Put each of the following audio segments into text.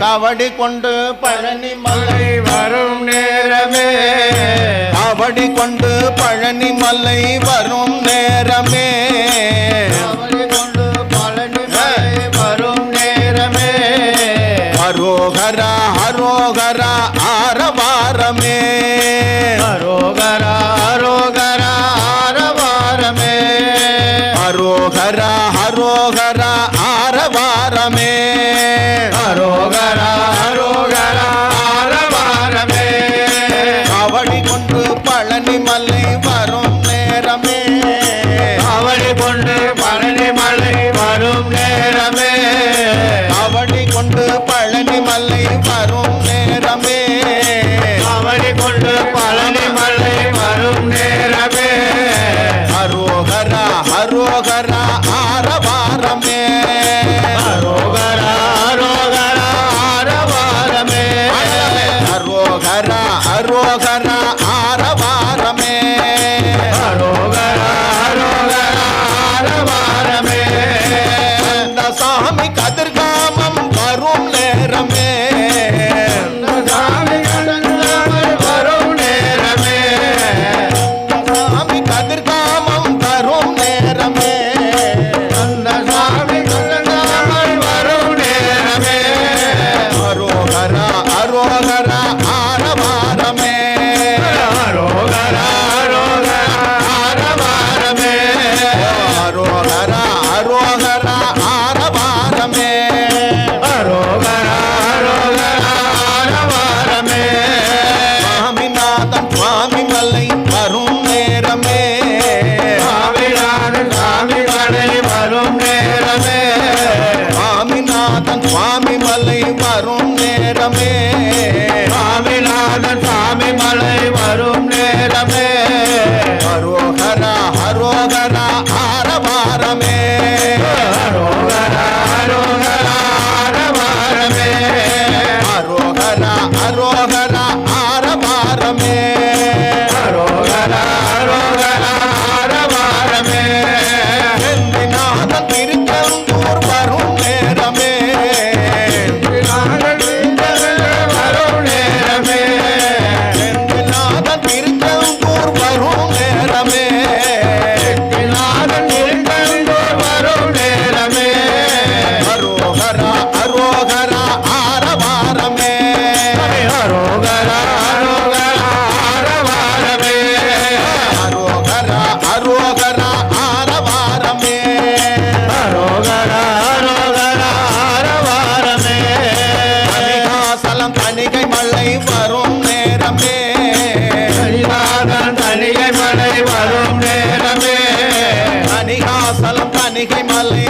காவடி கொண்டு பழனி மலை வரும் நேரமே. காவடி கொண்டு பழனி மலை வரும் நேரமே. ஹரோகரா ஹரோகரா ஆரவாரமே. கொண்டு பழனி மலை வரும் நேரமே. அவனை கொண்டு பழனி மலை வரும் நேரமே. அரோகரா அரோகரா ஆரவாரமே. அரோகரா அரோகரா ஆரவாரமே. அரோகரா அரோகரா ஆரவாரமே. அரோகரா அரோகரா ஆரவாரமே. வரும் நேரமே அணிகாசலம் கணிகி மலை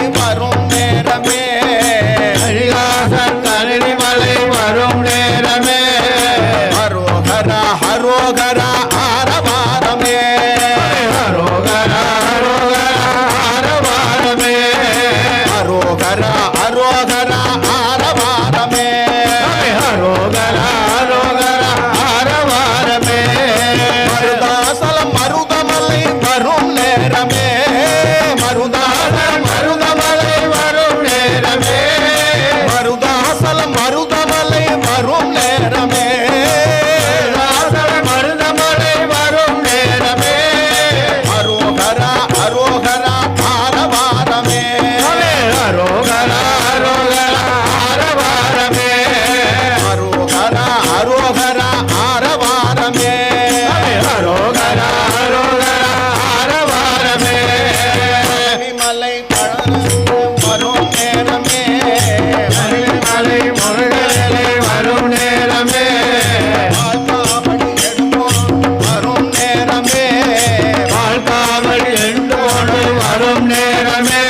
ஆடும் நேரமே.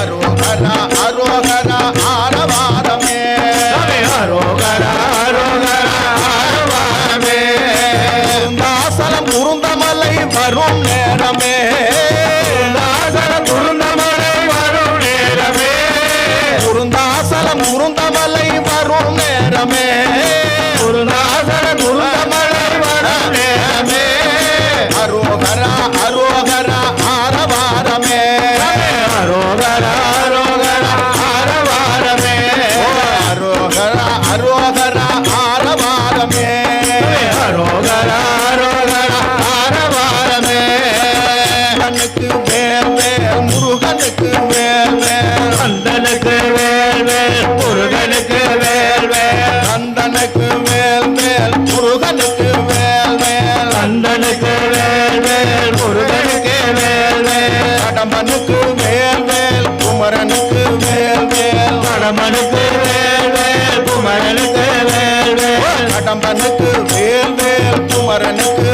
அரோகரா அரோகரா ஆரவாரமே. அரோகரா அரோகரா ஆரவாரமே. தாசலம் குருந்தமலை வரும் நேரமே. குமரனுக்கு வேல் வேல் கடம்பனுக்கு வேல் வேல் குமரனுக்கு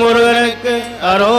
முருகனுக்கு அரோ